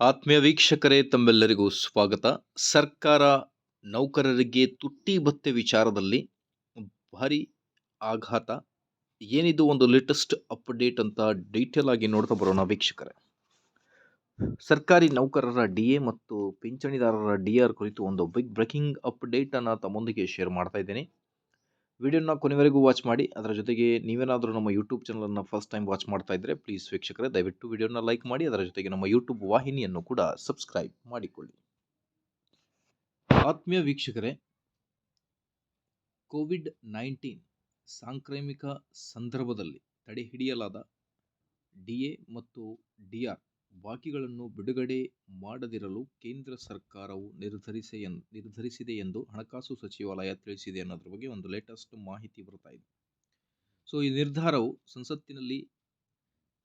ಆತ್ಮೀಯ ವೀಕ್ಷಕರೇ, ತಮ್ಮೆಲ್ಲರಿಗೂ ಸ್ವಾಗತ. ಸರ್ಕಾರ ನೌಕರರಿಗೆ ತುಟ್ಟಿ ಭತ್ತೆ ವಿಚಾರದಲ್ಲಿ ಭಾರಿ ಆಘಾತ. ಏನಿದು ಒಂದು ಲೇಟೆಸ್ಟ್ ಅಪ್ಡೇಟ್ ಅಂತ ಡೀಟೇಲ್ ಆಗಿ ನೋಡ್ತಾ ಬರೋಣ ವೀಕ್ಷಕರೇ. ಸರ್ಕಾರಿ ನೌಕರರ ಡಿ ಎ ಮತ್ತು ಪಿಂಚಣಿದಾರರ ಡಿ ಆರ್ ಕುರಿತು ಒಂದು ಬಿಗ್ ಬ್ರೇಕಿಂಗ್ ಅಪ್ಡೇಟನ್ನು ತಮ್ಮೊಂದಿಗೆ ಶೇರ್ ಮಾಡ್ತಾ ಇದ್ದೇನೆ. ವಿಡಿಯೋನ ಕೊನೆವರೆಗೂ ವಾಚ್ ಮಾಡಿ. ಅದರ ಜೊತೆಗೆ ನೀವೇನಾದರೂ ನಮ್ಮ ಯೂಟ್ಯೂಬ್ ಚಾನಲನ್ನು ಫಸ್ಟ್ ಟೈಮ್ ವಾಚ್ ಮಾಡ್ತಾ ಇದ್ದರೆ ಪ್ಲೀಸ್ ವೀಕ್ಷಕರೇ, ದಯವಿಟ್ಟು ವಿಡಿಯೋನ ಲೈಕ್ ಮಾಡಿ. ಅದರ ಜೊತೆಗೆ ನಮ್ಮ ಯೂಟ್ಯೂಬ್ ವಾಹಿನಿಯನ್ನು ಕೂಡ ಸಬ್ಸ್ಕ್ರೈಬ್ ಮಾಡಿಕೊಳ್ಳಿ. ಆತ್ಮೀಯ ವೀಕ್ಷಕರೇ ಕೋವಿಡ್ ನೈನ್ಟೀನ್ ಸಾಂಕ್ರಾಮಿಕ ಸಂದರ್ಭದಲ್ಲಿ ತಡೆಹಿಡಿಯಲಾದ ಡಿ ಎ ಮತ್ತು ಡಿ ಆರ್ ಬಾಕಿಗಳನ್ನು ಬಿಡುಗಡೆ ಮಾಡದಿರಲು ಕೇಂದ್ರ ಸರ್ಕಾರವು ನಿರ್ಧರಿಸಿ ನಿರ್ಧರಿಸಿದೆ ಎಂದು ಹಣಕಾಸು ಸಚಿವಾಲಯ ತಿಳಿಸಿದೆ ಅನ್ನೋದ್ರ ಬಗ್ಗೆ ಒಂದು ಲೇಟೆಸ್ಟ್ ಮಾಹಿತಿ ಬರ್ತಾ ಇದೆ. ಸೊ ಈ ನಿರ್ಧಾರವು ಸಂಸತ್ತಿನಲ್ಲಿ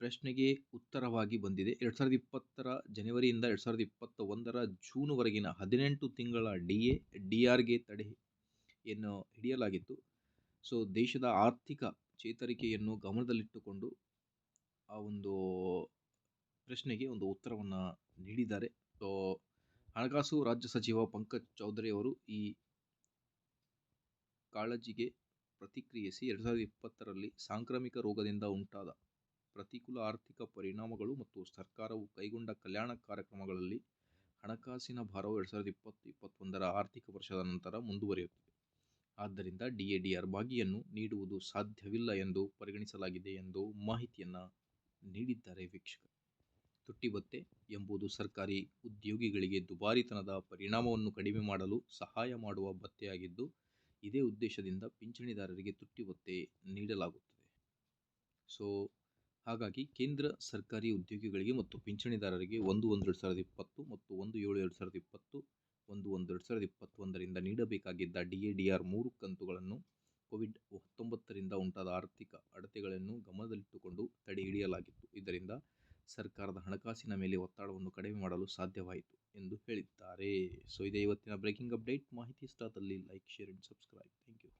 ಪ್ರಶ್ನೆಗೆ ಉತ್ತರವಾಗಿ ಬಂದಿದೆ. ಎರಡು ಸಾವಿರದ ಇಪ್ಪತ್ತರ ಜನವರಿಯಿಂದ ಎರಡು ಸಾವಿರದ ಇಪ್ಪತ್ತ ಒಂದರ ಜೂನ್ವರೆಗಿನ ಹದಿನೆಂಟು ತಿಂಗಳ ಡಿ ಎ ಡಿ ಆರ್ಗೆ ಏನು ಹಿಡಿಯಲಾಗಿತ್ತು. ಸೊ ದೇಶದ ಆರ್ಥಿಕ ಚೇತರಿಕೆಯನ್ನು ಗಮನದಲ್ಲಿಟ್ಟುಕೊಂಡು ಆ ಒಂದು ಪ್ರಶ್ನೆಗೆ ಒಂದು ಉತ್ತರವನ್ನು ನೀಡಿದ್ದಾರೆ. ಸೊ ಹಣಕಾಸು ರಾಜ್ಯ ಸಚಿವ ಪಂಕಜ್ ಚೌಧರಿ ಅವರು ಈ ಕಾಳಜಿಗೆ ಪ್ರತಿಕ್ರಿಯಿಸಿ ಎರಡು ಸಾವಿರದ ಇಪ್ಪತ್ತರಲ್ಲಿ ಸಾಂಕ್ರಾಮಿಕ ರೋಗದಿಂದ ಉಂಟಾದ ಪ್ರತಿಕೂಲ ಆರ್ಥಿಕ ಪರಿಣಾಮಗಳು ಮತ್ತು ಸರ್ಕಾರವು ಕೈಗೊಂಡ ಕಲ್ಯಾಣ ಕಾರ್ಯಕ್ರಮಗಳಲ್ಲಿ ಹಣಕಾಸಿನ ಭಾರವು ಎರಡು ಸಾವಿರದ ಇಪ್ಪತ್ತು, ಇಪ್ಪತ್ತೊಂದರ ಆರ್ಥಿಕ ವರ್ಷದ ನಂತರ ಮುಂದುವರಿಯುತ್ತದೆ. ಆದ್ದರಿಂದ ಡಿ ಎ ಡಿ ಆರ್ ಬಾಗಿಯನ್ನು ನೀಡುವುದು ಸಾಧ್ಯವಿಲ್ಲ ಎಂದು ಪರಿಗಣಿಸಲಾಗಿದೆ ಎಂದು ಮಾಹಿತಿಯನ್ನು ನೀಡಿದ್ದಾರೆ ವೀಕ್ಷಕರು. ತುಟ್ಟಿ ಭತ್ಯೆ ಎಂಬುದು ಸರ್ಕಾರಿ ಉದ್ಯೋಗಿಗಳಿಗೆ ದುಬಾರಿತನದ ಪರಿಣಾಮವನ್ನು ಕಡಿಮೆ ಮಾಡಲು ಸಹಾಯ ಮಾಡುವ ಭತ್ಯೆಯಾಗಿದ್ದು ಇದೇ ಉದ್ದೇಶದಿಂದ ಪಿಂಚಣಿದಾರರಿಗೆ ತುಟ್ಟಿ ಭತ್ಯೆ ನೀಡಲಾಗುತ್ತದೆ. ಸೊ, ಹಾಗಾಗಿ ಕೇಂದ್ರ ಸರ್ಕಾರಿ ಉದ್ಯೋಗಿಗಳಿಗೆ ಮತ್ತು ಪಿಂಚಣಿದಾರರಿಗೆ ಒಂದು ಒಂದು ಎರಡು ಸಾವಿರದ ಇಪ್ಪತ್ತು ಮತ್ತು ಒಂದು ಏಳು ಎರಡು ಸಾವಿರದ ಇಪ್ಪತ್ತು, ಒಂದು ಒಂದು ಎರಡು ಸಾವಿರದ ಇಪ್ಪತ್ತೊಂದರಿಂದ ನೀಡಬೇಕಾಗಿದ್ದ ಡಿ ಎ ಡಿ ಆರ್ ಮೂರು ಕಂತುಗಳನ್ನು ಕೋವಿಡ್ ಹತ್ತೊಂಬತ್ತರಿಂದ ಉಂಟಾದ ಆರ್ಥಿಕ ಅಡತೆಗಳನ್ನು ಗಮನದಲ್ಲಿಟ್ಟುಕೊಂಡು ತಡೆಹಿಡಿಯಲಾಗಿತ್ತು ಇದರಿಂದ ಸರ್ಕಾರದ ಹಣಕಾಸಿನ ಮೇಲೆ ಒತ್ತಡವನ್ನು ಕಡಿಮೆ ಮಾಡಲು ಸಾಧ್ಯವಾಯಿತು ಎಂದು ಹೇಳಿದ್ದಾರೆ. ಸೊ, ಇದೇ ಇವತ್ತಿನ ಬ್ರೇಕಿಂಗ್ ಅಪ್ಡೇಟ್ ಮಾಹಿತಿ ಇಷ್ಟಾದಲ್ಲಿ like share and subscribe thank you